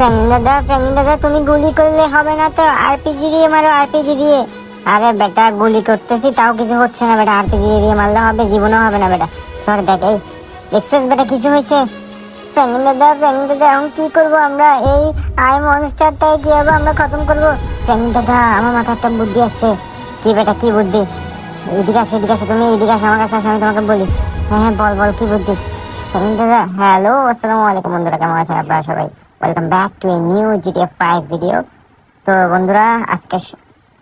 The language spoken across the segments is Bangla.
ফ্রেন্ড দাদা ফ্রেন্ড দাদা তুমি গুলি করলে হবে না তো। আরপিজি দিয়ে মারো আরপিজি দিয়ে। আরে বেটা, গুলি করতেছি, তাও কিছু হচ্ছে না বেটা। আরপিজি দিয়ে মারলে হবে, জীবনও হবে না বেটা। তোর দেখ, এই, দেখছিস বেটা কিছু হয়েছে? ফ্রেন্ড দাদা ফ্রেন্ড দাদা এখন কি করব আমরা? এই, আই মনস্টারটাই কীভাবে আমরা খতম করব? ফ্রেন্ড দাদা আমার মাথায় একটা বুদ্ধি আসছে। কি বেটা, কি বুদ্ধি? এদিকে আসো এদিকে আসো, তুমি এদিকে আসো আমার কাছে আসো, আমি তোমাকে বলি। হ্যাঁ হ্যাঁ বল বল, কি বুদ্ধি? ফ্রেন্ড দাদা হ্যালো, আসসালামু আলাইকুম বন্ধুরা, কেমন আছেন আপনারা সবাই? Welcome back to a new GTF five video তো বন্ধুরা, আজকে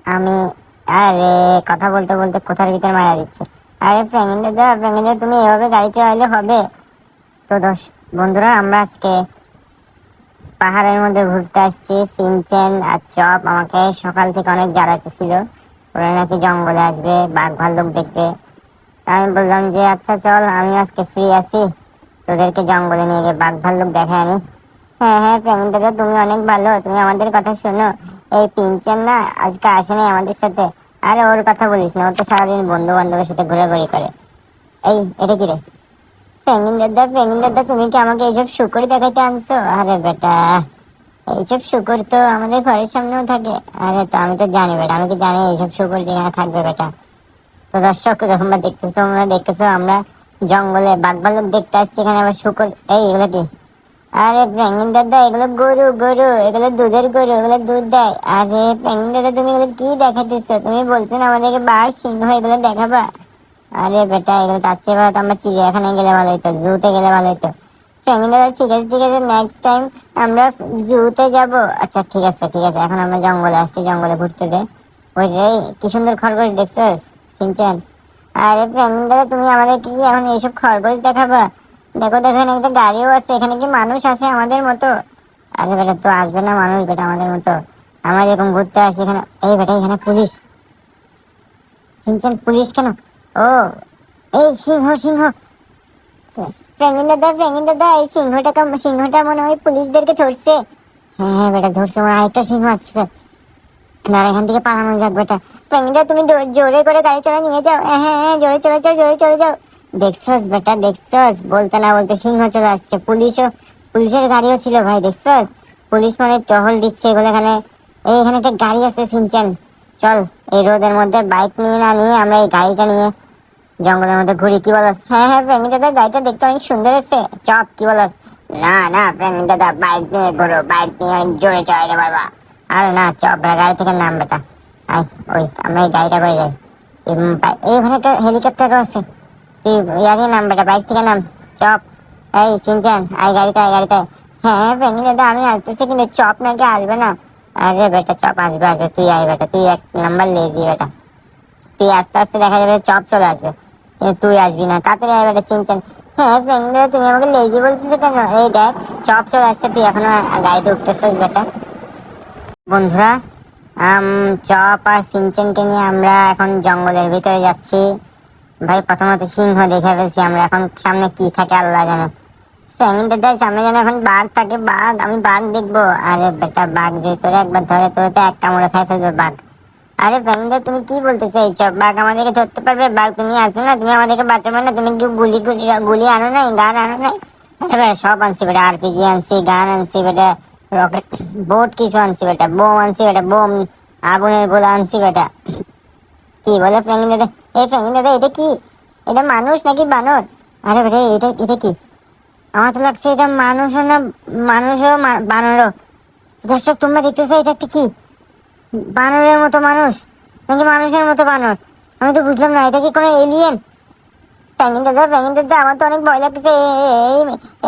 আমি আরে কথা বলতে বলতে কোথার ভিতরে মারা দিচ্ছে আরে দাদা ফ্রেন্ড দাদা তুমি এভাবে গাড়ি চালালে হবে। তো দশ বন্ধুরা, আমরা আজকে পাহাড়ের মধ্যে ঘুরতে আসছি, সিনচেন আর চপ। আমাকে সকাল থেকে অনেক জ্বালাতেছিল ওরা নাকি জঙ্গলে আসবে বাঘ ভাল্লুক দেখবে। আমি বললাম যে আচ্ছা চল আমি আজকে ফ্রি আছি। তোদেরকে জঙ্গলে নিয়ে গিয়ে বাঘ ভাল্লুক দেখায় আনি হ্যাঁ হ্যাঁ প্রেমিক দাদা তুমি অনেক ভালো, তুমি আমাদের কথা শোনো। এই পিনচেন না আজকে আসেনি আমাদের সাথে। আরে, ওর কথা বলিস না, ও তো সারাদিন বন্ধু বান্ধবের সাথে ঘোরাঘুরি করে। এই, এটা কি রে? দাদা প্রেমিক দাদা তুমি কি আমাকে এইসব শুকর দেখাইতে আনছো? আরে বেটা, এইসব শুকর তো আমাদের ঘরের সামনেও থাকে। আরে, তো আমি তো জানি বেটা, আমি কি জানি এইসব শুকর যেখানে থাকবে বেটা? তো দর্শক, তোমরা দেখতেছো তোমরা দেখতেছো, আমরা জঙ্গলে বাঘ ভাল্লুক দেখতে আসছি এখানে আবার শুকর। এই, এগুলো কি? আরে প্রেঙ্গিন দাদা এগুলো গরু গরু এগুলো দুধের গরু এগুলো দুধ দেয়। আরে প্রেঙ্গিন দাদা তুমি এগুলো কি দেখাতেছো? তুমি বলছো না আমাদেরকে বাঘ সিংহ এগুলো দেখাবা? আরে বেটা এগুলো তার চেয়ে ভালো আমরা চিড়িয়াখানায় গেলে ভালো হতো জুতে গেলে ভালো হতো প্রেঙ্গিন দাদা ঠিক আছে ঠিক আছে নেক্সট টাইম আমরা জুতে যাব। আচ্ছা ঠিক আছে ঠিক আছে এখন আমরা জঙ্গলে আসছি জঙ্গলে ঘুরতে দে। ওই এই, কি সুন্দর খরগোশ দেখছস সিনচেন আরে প্রেঙ্গিন দাদা তুমি আমাদেরকে কি এখন এইসব খরগোশ দেখাবা? দেখো দেখো একটা গাড়িও আছে, এখানে কি মানুষ আছে আমাদের মতো? আরে বেটা, তো আসবে না মানুষ বেটা আমাদের মতো। আমরা যেরকম ঘুরতে আসি এখানে, এই বেটা, এখানে পুলিশ। সিনচেন পুলিশ কেন? ও, এই সিংহ সিংহ। প্রেঙ্গিন দাদা প্রেঙ্গিন দাদা এই সিংহটাকে সিংহটা মনে হয় পুলিশদেরকে ধরছে। হ্যাঁ হ্যাঁ বেটা, ধরছে, মনে হয় সিংহ আসছে। না এখান থেকে পালানো যাক, বেটা। প্রেঙ্গিন দাদা তুমি জোরে করে গাড়ি চালা নিয়ে যাও। হ্যাঁ হ্যাঁ জোরে চলে যাও, জোরে চলে যাও। দেখছস বেটা দেখছস? বলতে না বলতে সিংহ চলে আসছে। পুলিশও পুলিশের গাড়িও ছিল ভাই দেখছস? পুলিশ মানে টহল দিচ্ছে এগুলো এখানে। এই এখানে একটা গাড়ি আছে সিনচান চল এই রোদের মধ্যে বাইক নিয়ে না নিয়ে আমরা এই গাড়িটা নিয়ে জঙ্গলের মধ্যে ঘুরি কি বলস? হ্যাঁ হ্যাঁ প্রেমিক দাদা গাড়িটা দেখতে অনেক সুন্দর আছে চপ কি বলস? না না প্রেমিক দাদা বাইক নিয়ে ঘুরো বাইক নিয়ে অনেক জোরে চালাতে পারবা। আরে না চপ রে, গাড়ি থেকে নাম বেটা। আয় ওই আমরা এই গাড়িটা করে যাই। ওখানে একটা হেলিকপ্টারও আছে। বাইক থেকে নাম, চপ। এই আই গাড়িতে হ্যাঁ কিন্তু চপ নাকি আসবে না? আরে বেটা, চপ আসবে তুই আয় বেটা, তুই এক নাম্বার বেটা। তুই আস্তে আস্তে দেখা যাবে চপ চলে আসবে। তুই আসবি না আয় বেটা হ্যাঁ তুমি আমাকে কেন? এই দেখ, চপ চলে আসছে, তুই এখনও গাড়িতে উঠতেছিস বেটা। বন্ধুরা চপ আর সিনচেনকে নিয়ে আমরা এখন জঙ্গলের ভিতরে যাচ্ছি। ভাই, প্রথমত সিংহ দেখে ফেলছি আমরা। এখন সামনে কি থাকে, আল্লাহ জানে। ফ্যামিলিদের সামনে এখন বাঘ থাকে, বাঘ, আমি বাঘ দেখব। আরে বেটা, বাঘ একবার ধরে তো এক কামড়ে খাই ফেলবে বাঘ। আরে ফ্যামিলি তুমি কি বাঘ আমাদেরকে ধরতে পারবে? বাঘ, তুমি আছো না? তুমি আমাদেরকে বাঁচাবে না? তুমি কি গুলি গুলি গুলি আনো নাই, গান আনো নাই? আরে সব আনছি বেটা আরপিজি আনছি, গান আনছি বেটা রকেট বোট কিছু আনছি বেটা, বোম আনছি বেটা, বোম, আগুনের গোলা আনছি বেটা। কি বলে ফ্রেঙ্গি দাদা, এই ফ্রেঙ্গি দাদা, এটা কি? এটা মানুষ নাকি বানর? আরে বেটা এটা এটা কি? আমার তো লাগছে এটা মানুষও না মানুষও বানরও। দর্শক, তোমরা দেখতেছো এটা একটা কি? বানরের মতো মানুষ নাকি মানুষের মতো বানর? আমি তো বুঝলাম না, এটা কি কোনো এলিয়েন প্যাঙ্গিন দাদা প্যাঙ্গিন দাদা, আমার তো অনেক ভয় লাগছে। এই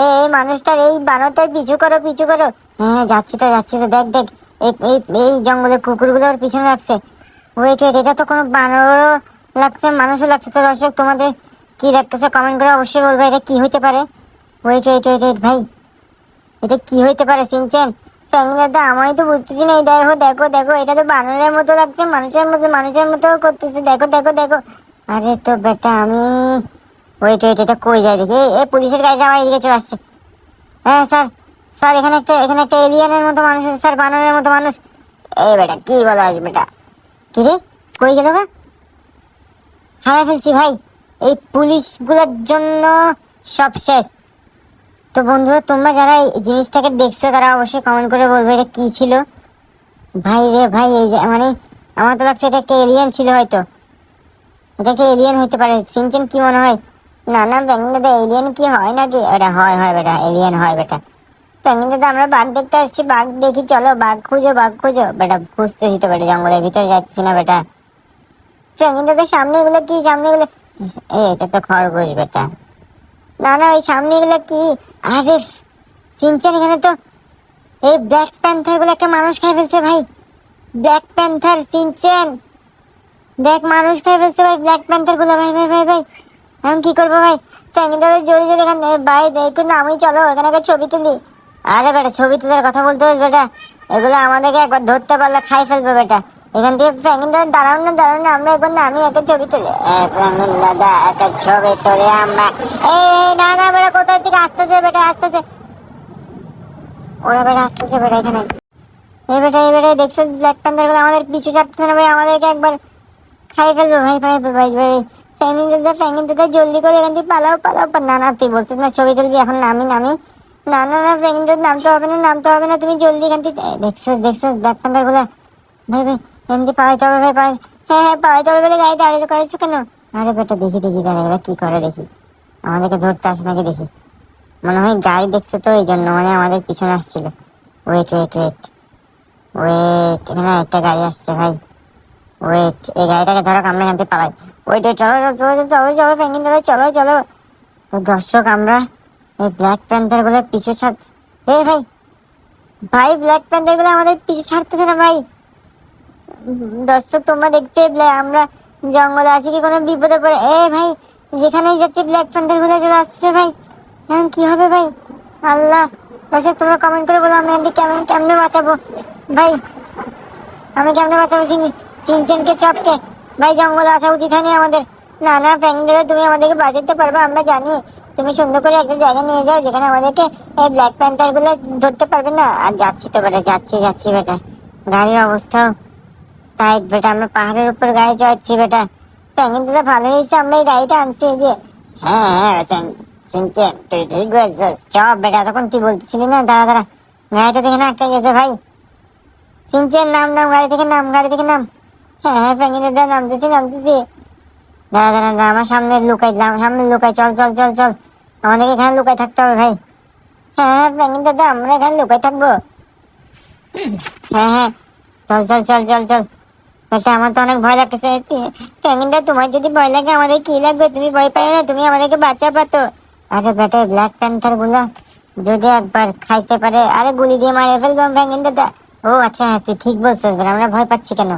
এই মানুষটার, এই বানরটার পিছু করো পিছু করো। হ্যাঁ যাচ্ছি তো যাচ্ছি তো, দেখ দেখ। এই এই এই জঙ্গলে কুকুরগুলো ওর পিছনে লাগছে। ওয়েট ওয়েট এটা তো কোনো বানরও লাগছে, মানুষও লাগছে। তো দর্শক, তোমাদের কি লাগতেছে কমেন্ট করে অবশ্যই বলবে, এটা কি হতে পারে? ওয়েট ওয়েট ওয়েট ওয়েট ভাই, এটা কি হইতে পারে সিনচেন প্যাঙ্গিন দাদা আমি তো বুঝতেছি না দেখো দেখো দেখো, এটা তো বানরের মতো লাগছে, মানুষের মতো মানুষের মতো করতেছে। দেখো দেখো দেখো। আরে তো বেটা, আমি ওয়েট ওয়েট এটা কই যায় দেখি? এই পুলিশের গাড়িটা আমার এদিকে চলে আসছে। হ্যাঁ স্যার স্যার, এখানে একটা এখানে একটা এলিয়ানের মতো মানুষ স্যার, বানরের মতো মানুষ। এই বেটা, কি বলো আজ বেটা? কি কই গেল গা? হারাই ফেলছি ভাই, এই পুলিশগুলোর জন্য সব শেষ। তো বন্ধুরা, তোমরা যারা এই জিনিসটাকে দেখছ, তারা অবশ্যই কমেন্ট করে বলবে এটা কি ছিল। ভাই রে ভাই, এই মানে আমার তো লাগছে এটা একটা এলিয়েন ছিল হয়তো। এটা একটা এলিয়েন হতে পারে? সিনচেন কি মনে হয়? না না ব্যাঙ্গিন দাদা এলিয়েন কি হয় নাকি? ওটা হয় হয়, বেটা এলিয়েন হয়, বেটা। ব্যাঙ্গিন দাদা, আমরা বাঘ দেখতে আসছি। বাঘ দেখি, চলো, বাঘ খুঁজো বাঘ খুঁজো। বেটা খুঁজতেছি তো বেটা, জঙ্গলের ভিতরে যাচ্ছি না বেটা। ব্যাঙ্গিন দাদা, সামনে এগুলো কি? সামনে এগুলো এ এটা তো খরগোশ বেটা। না না ওই সামনে এগুলো কি? আরে, সিনচেন, এখানে তো এই ব্ল্যাক প্যান্থার বলে একটা মানুষ খেয়ে ফেলছে ভাই। Black panther, Shinchan. দেখ, মানুষ খেয়ে ফেলছে ভাই, ব্ল্যাক প্যান্থারগুলো ভাই ভাই ভাই ভাই, এখন কি করব ভাই? চ্যাঙ্গি দাদা, জোরে জোরে এখানে ভাই একটু নামই চলো, এখানে একটা ছবি তুলি। আরে বেটা, ছবি তোলার কথা বলতে হবে বেটা? এগুলো আমাদেরকে একবার ধরতে পারলে খাই ফেলবে বেটা। এখান থেকে দাদা দাঁড়ান না দাঁড়ান না, আমরা একবার নামি একটা ছবি তুলি। ফ্র্যাঙ্কিন দাদা একটা ছবি তুলি আমরা। এই, না না, বেটা, কোথায়? থেকে আসতেছে বেটা, আসতেছে। ওরা বেটা আসতেছে বেটা এখানে। এই বেটা এই বেটা দেখছ ব্ল্যাক প্যান্থারগুলো আমাদের পিছু ছাড়তেছে না ভাই, আমাদেরকে একবার খাই ফেলব ভাই ভাই ভাই ভাই ফ্যামিলি দাদা ফ্যামিলি দাদা জলদি করে এখান থেকে পালাও পালাও। না না, তুই বলছিস না, ছবি তুলবি, এখন নামি নামি। না না না দাদা নামতে হবে না, নামতে হবে না, তুমি জলদি এখান থেকে দেখছ দেখছ ব্ল্যাক প্যান্থারগুলো? ভাই ভাই থেকে পালাইতে হবে ভাই পালাই হ্যাঁ হ্যাঁ পালাইতে হবে বলে গাড়ি দাঁড়িয়ে করেছ কেন? আরে বেটা, দেখি দেখি দাঁড়া এবার কি করে দেখি? আমাদেরকে ধরতে আসে নাকি দেখি? মনে হয় গাড়ি দেখছে তো, এই জন্য মানে আমাদের পিছনে আসছিল। ওয়েট ওয়েট ওয়েট ওয়েট এখানে একটা গাড়ি আসছে, ভাই। ওয়েট এই গাড়িটাকে ধরো, আমরা এখান থেকে পালাই। ওয়েট ওয়েট চলো চলো চলো চলো চলো দাদা চলো চলো। তো দর্শক, আমরা এই ব্ল্যাক প্যান্থারগুলো পিছু ছাড় এ ভাই ভাই ব্ল্যাক প্যান্থারগুলো আমাদের পিছু ছাড়তেছে না ভাই। দর্শক, তোমরা দেখতে আমরা জঙ্গলে আছি কি কোনো বিপদে পড়ে এ ভাই, যেখানেই যাচ্ছে ব্ল্যাক প্যান্থারগুলো চলে আসছে ভাই। এখন কি হবে ভাই? আল্লাহ, দর্শক, তোমরা কমেন্ট করে বলো আমি থেকে কেমন কেমনে বাঁচাবো? ভাই, আমি কেমনে বাঁচাবো? সিন সিনচেনকে, চপকে। ভাই, জঙ্গলে আসা উচিত হয়নি আমাদের। না না প্যাঙ্গেলে তুমি আমাদেরকে বাঁচাতে পারবে, আমরা জানি। তুমি সুন্দর করে একটা জায়গা নিয়ে যাও যেখানে আমাদেরকে এই ব্ল্যাক প্যান্থারগুলো ধরতে পারবে না। আর যাচ্ছি তো বেটা, যাচ্ছি যাচ্ছি বেটা। গাড়ির অবস্থাও টাইট বেটা, আমরা পাহাড়ের উপর গাড়ি চড়ছি বেটা। প্যাঙ্গিন দাদা ভালো হয়েছে, আমরা এই গাড়িটা আনছি যে। হ্যাঁ হ্যাঁ সিনচেন তুই ঠিক বলছিস। চপ বেটা তখন তুই বলতেছিলি না? দাঁড়া দাঁড়া। গাড়িটা দেখে না একটা গেছে ভাই। সিনচেন নাম নাম, গাড়ি থেকে নাম, গাড়ি থেকে নাম। হ্যাঁ হ্যাঁ প্যাঙ্গিন দাদা, নামতেছি নামতেছি। দাঁড়া দাঁড়া দাঁড়া, আমার সামনে লুকাই আমার সামনে লুকাই, চল চল চল চল। আমাদেরকে এখানে লুকাই থাকতে হবে ভাই। হ্যাঁ হ্যাঁ প্যাঙ্গিন দাদা, আমরা এখানে লুকাই থাকব। হ্যাঁ হ্যাঁ চল চল চল চল চল। বেটা আমার তো অনেক ভয় লাগতেছে প্যাঙ্গিনটা তোমার যদি ভয় লাগে, আমাদের কি লাগবে? তুমি ভয় পাই না, তুমি আমাদেরকে বাঁচা পাতো। আরে বেটা ব্ল্যাক প্যান্থারগুলো, যদি একবার খাইতে পারে, আরে গুলি দিয়ে মারে ফেলব প্যাঙ্গিন দাদা। ও আচ্ছা হ্যাঁ তুই ঠিক বলছিস আমরা ভয় পাচ্ছি কেন?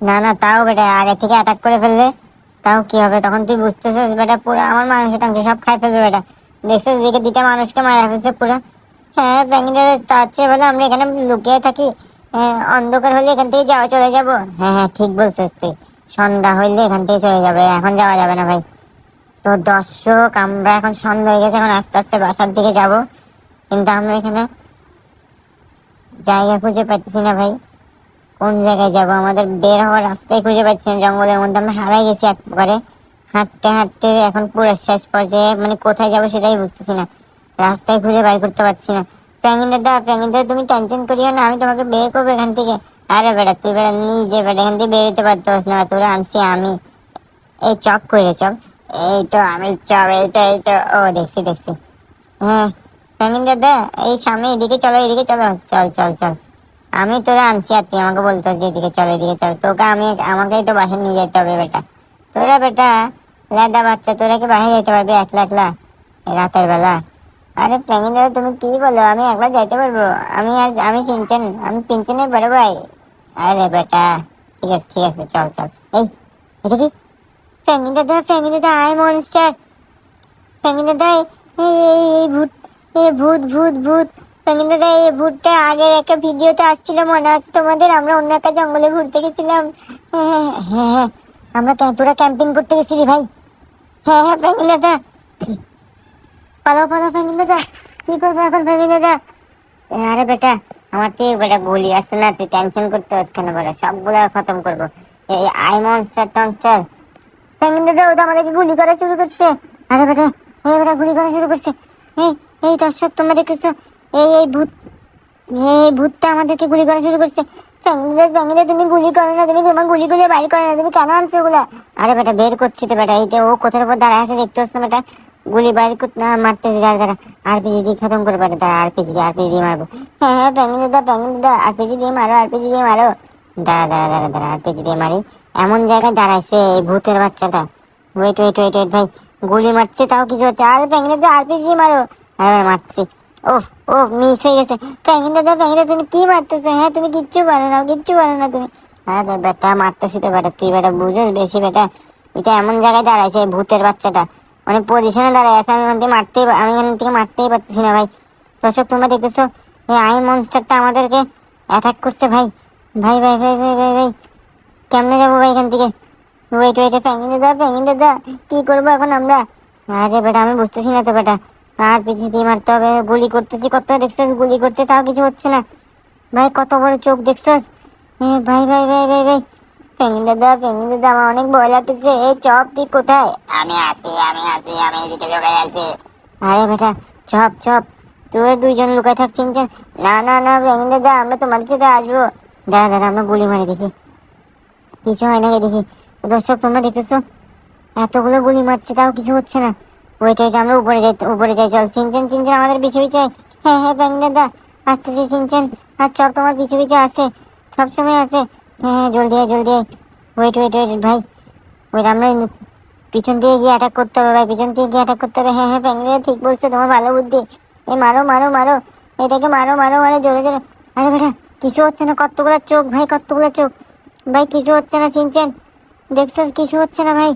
না না, তাও বেটা, আগে থেকে অ্যাটাক করে ফেললে। তাও কি হবে? তখন তুই বুঝতেছিস বেটা পুরো আমার মাংস টাংস সব খাই ফেলবে বেটা। দেখছিস দিকে দুইটা মানুষকে মারা ফেলছে পুরো। হ্যাঁ প্যাঙ্গিন দাদা তার চেয়ে ভালো আমরা এখানে লুকিয়ে থাকি। হ্যাঁ, অন্ধকার হলে এখান থেকে যাওয়া চলে যাব। হ্যাঁ হ্যাঁ ঠিক বলছিস তুই। সন্ধ্যা হইলে এখান থেকে চলে যাবে। এখন যাওয়া যাবে না ভাই। তো দর্শক আমরা এখন সন্ধ্যা হয়ে গেছে এখন আস্তে আস্তে বাসার দিকে যাব। কিন্তু আমরা এখানে জায়গা খুঁজে পাচ্ছি না ভাই। কোন জায়গায় যাব? আমাদের বের হওয়ার রাস্তায় খুঁজে পাচ্ছি না। জঙ্গলের মধ্যে আমরা হারাই গেছি এক প্রকারে। হাঁটতে হাঁটতে এখন পুরো শেষ পর্যায়ে মানে কোথায় যাব সেটাই বুঝতেছি না। রাস্তায় খুঁজে বাইর করতে পারছি না। প্যাঙ্গিন দাদা প্যাঙ্গিন দাদা তুমি টেনশন করিও না, আমি তোমাকে বের করব এখান থেকে। আরে বেটা, তুই বেটা নিজে বেটা, এখান থেকে বেরোতে পারতেস না, তোরা আনছি আমি। এই চপ করে চপ? এই তো আমি চপ, এই তো এই তো। ও, দেখছি দেখছি। হ্যাঁ প্যাঙ্গিন দাদা এই সামনে এদিকে চলো এদিকে চলো। চল চল চল। আমি তোরা আনছি আর তুই আমাকে বলতো যে এদিকে চল এদিকে চল। তোকে আমি, আমাকেই তো বাসায় নিয়ে যেতে হবে বেটা। তোরা বেটা, লেদা বাচ্চা, তোরা কি বাসায় যেতে পারবি একলা একলা? রাতের বেলা। আরে প্রেমিন দাদা, তুমি কি বলো? আমি একবার যাইতে পারব? আমি আর, আমি চিনছেন আমি পিনছেনের বড় ভাই। আরে বেটা, ঠিক আছে ঠিক আছে, চল চল। এই, এটা কি? প্রেমিন দাদা প্রেমিন দাদা আই মনস্টার প্রেমিন দাদা এই ভূত এই ভূত ভূত ভূত। এই ভূতটা আগের একটা ভিডিওতে আসছিল, মনে আছে তোমাদের? আমরা অন্য একটা জঙ্গলে ঘুরতে গেছিলাম। হ্যাঁ হ্যাঁ হ্যাঁ হ্যাঁ আমরা ক্যাম্প- করতে গেছিলি ভাই। হ্যাঁ হ্যাঁ কি করব এখন আরে বেটা, আমার তো বেটা না, তুই টেনশন করতে হচ্ছে কেন বেটা? সবগুলো খতম করব। এই আই মনস্টার টনস্টার দাদা ও তো আমাদেরকে গুলি করা শুরু করছে। আরে বেটা এই বেটা, গুলি করা শুরু করছে। এই এই দর্শক এই এই ভূত, এই ভূতটা আমাদেরকে গুলি করা শুরু করছে। ফ্যাঙ্গিলে ফ্যাঙ্গিলে তুমি গুলি করো না, তুমি তোমার গুলি গুলি বাইর করো না, তুমি কেন আনছো ওগুলা? আরে বেটা, বের করছি তো বেটা, এই যে ও কোথার উপর দাঁড়ায় আছে দেখতে না বেটা? গুলি বাইর করতে না মারতে দাঁড়া দাঁড়া। আরপিজি দিয়ে খতম করে পারে দাঁড়া আরপিজি দিয়ে আরপিজি দিয়ে মারবো। হ্যাঁ হ্যাঁ ফ্যাঙ্গিলে দা ফ্যাঙ্গিলে দা আরপিজি দিয়ে মারো আরপিজি দিয়ে মারো। দাঁড়া দাঁড়া দাঁড়া দাঁড়া আরপিজি দিয়ে মারি। এমন জায়গায় দাঁড়াইছে এই ভূতের বাচ্চাটা। ওয়েট ওয়েট ওয়েট ওয়েট ভাই, গুলি মারছে, তাও কিছু হচ্ছে আরে ফ্যাঙ্গিলে দা আরপিজি মারো। আর মারছি। ওফ ও মিস হয়ে গেছে। প্যাঙ্গিটা দাও প্যাঙ্গিটা তুমি কি মারতেছো? হ্যাঁ তুমি কিচ্ছু পারো না, কিচ্ছু পারো না তুমি। হ্যাঁ বেটা, মারতেছি তো বেটা, তুই বেটা বুঝোস বেশি বেটা। এটা এমন জায়গায় দাঁড়াইছে ভূতের বাচ্চাটা। মানে পজিশনে দাঁড়ায় আছে, আমি ওখান মারতেই আমি এখান থেকে মারতেই পারতেছি না ভাই। দর্শক, তোমরা দেখতেছো, এই আই মনস্টারটা আমাদেরকে অ্যাটাক করছে ভাই। ভাই ভাই ভাই ভাই ভাই ভাই। কেমনে যাব ভাই এখান থেকে? ওয়েট ওয়েট প্যাঙ্গিনে দাও প্যাঙ্গিনে দাও। কি করব এখন আমরা? আরে বেটা, আমি বুঝতেছি না তো বেটা। আর পিছিয়ে দিয়ে মারতে হবে। গুলি করতেছি কত দেখছিস? গুলি করছে তাও কিছু হচ্ছে না। ভাই, কত বড় চোখ দেখছিস? ভাই ভাই ভাই ভাই ভাই। পেঙ্গিন দাদা পেঙ্গিন দাদা আমার অনেক ভয় লাগতেছে। এই চপ, তুই কোথায়? আমি আছি আমি আছি, আমি এদিকে লুকাই আছি। আরে বেটা, চপ চপ। তুই দুইজন লুকাই থাকছিস না না না পেঙ্গিন দাদা আমরা তোমার সাথে আসব। দাঁড়া দাঁড়া, আমরা গুলি মারি দেখি। কিছু হয় নাকি দেখি। দর্শক, তোমরা দেখতেছো? এতগুলো গুলি মারছে, তাও কিছু হচ্ছে না। ওয়েট ওয়েট আমরা উপরে যাই উপরে যাই, চল। চিনচেন চিনচেন আমাদের পিছু পিছু। হ্যাঁ হ্যাঁ ব্যাং দাদা আসতেছি চিনচেন আর চল, তোমার পিছু পিছু আছে। সবসময় আছে। হ্যাঁ হ্যাঁ জলদি আয় জলদি আয়। ওয়েট ওয়েট ওয়েট ভাই। ওয়েট আমরা পিছন দিয়ে গিয়ে অ্যাটাক করতে হবে, ভাই। পিছন দিয়ে গিয়ে অ্যাটাক করতে হবে। হ্যাঁ হ্যাঁ ব্যাং ঠিক বলছো। তোমার ভালো বুদ্ধি। এ, মারো মারো মারো। এটাকে মারো মারো মারো, জোরে জোরে। আরে বেটা, কিছু হচ্ছে না। কতগুলো চোখ, ভাই, কতগুলো চোখ। ভাই, কিছু হচ্ছে না চিনচেন দেখছিস, কিছু হচ্ছে না, ভাই।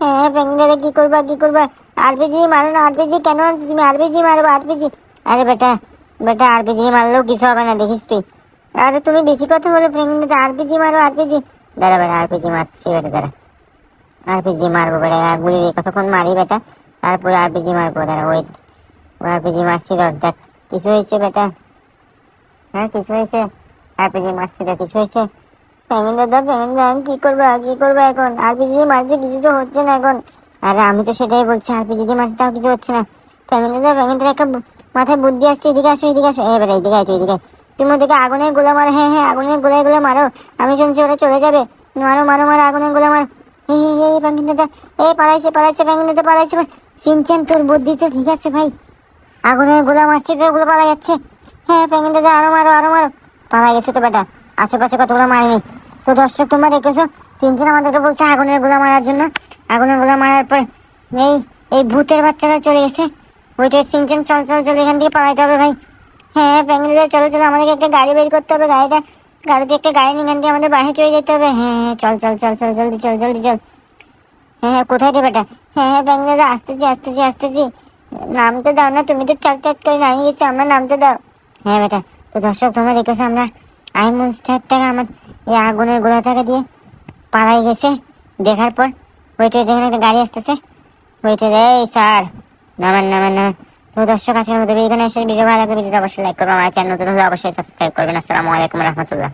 হ্যাঁ ব্যাঙ্গালে কি করবা কি করবা? আরপিজি মারো না আরপিজি কেন তুমি আরপিজি মারবো আরপিজি আরে বেটা বেটা আরপিজি মারলেও কিছু হবে না দেখিস তুই আরে তুমি বেশি কথা বলে প্রেগনেন্ট আরপিজি মারো আরপিজি দাঁড়া বেটা আরপিজি মারছি বেটা দাঁড়া আরপিজি মারবো বেটা গুলি কতক্ষণ মারি বেটা তারপরে আরপিজি মারবো দাঁড়া ওয়েট আরপিজি মারছি ধর দেখ কিছু হয়েছে বেটা হ্যাঁ কিছু হয়েছে আরপিজি মারছি দেখ কিছু হয়েছে প্যাঙ্গিন দাদা প্যাঙ্গিন আমি কি করব কি করব এখন আরপিজি মারছে কিছু তো হচ্ছে না এখন আরে আমি তো সেটাই বলছি আরপিজি দিয়ে মারছে তাও কিছু হচ্ছে না। প্যাঙ্গিন দাদা একটা মাথায় বুদ্ধি আসছে, এদিকে আসো এদিকে আসো। এবারে এদিকে আয়। এদিকে তুমি ওদিকে আগুনের গোলা মারো? হ্যাঁ হ্যাঁ আগুনের গোলায় গোলা মারো। আমি শুনছি ওরা চলে যাবে। মারো মারো মারো, আগুনের গোলা মারো। এই এই এই প্যাঙ্গিন দাদা, এই পালাইছে পালাইছে প্যাঙ্গিন দাদা, পালাইছে। সিনচেন, তোর বুদ্ধি তো ঠিক আছে ভাই। আগুনের গোলা মারছে তো ওগুলো পালা যাচ্ছে। হ্যাঁ প্যাঙ্গিন দাদা, আরও মারো আরও মারো। পালা গেছে তো বেটা। আশেপাশে কতগুলো মারিনি তো দর্শক, তোমরা দেখেছ তিনজন আমাদেরকে বলছে আগুনের গোলা মারার জন্য। আগুনের গোলা মারার পর এই এই ভূতের বাচ্চারা চলে গেছে। ওইটা সিনচেন চল চল চল, এখান থেকে পালাইতে হবে ভাই। হ্যাঁ প্যাঙ্গিলে চলো চলো, আমাদেরকে একটা গাড়ি বের করতে হবে। গাড়িটা, গাড়িতে একটা গাড়ি নিয়ে এখান থেকে আমাদের বাইরে চলে যেতে হবে। হ্যাঁ হ্যাঁ চল চল চল চল, জলদি চল জলদি, চল। হ্যাঁ হ্যাঁ কোথায় রে বেটা? হ্যাঁ হ্যাঁ প্যাঙ্গিলে আসতেছি আসতেছি আসতেছি। নামতে দাও না, তুমি তো চার চার করে নামিয়ে গেছো আমরা নামতে দাও। হ্যাঁ বেটা, তো দর্শক, তোমরা দেখেছ আমরা আই মনস্টারটাকে আমার এই আগুনের গোলাটাকে দিয়ে পালাই গেছে। দেখার পর ওইটা যেখানে একটা গাড়ি আসতেছে। ওইটা এই স্যার, নামেন নামেন নামেন। তো দর্শক, আজকের মতো এখানে এসে ভিডিও ভালো লাগলে ভিডিওটা অবশ্যই লাইক করবেন, আমার চ্যানেল নতুন হলে অবশ্যই সাবস্ক্রাইব করবেন। আসসালামু আলাইকুম রহমতুল্লাহ।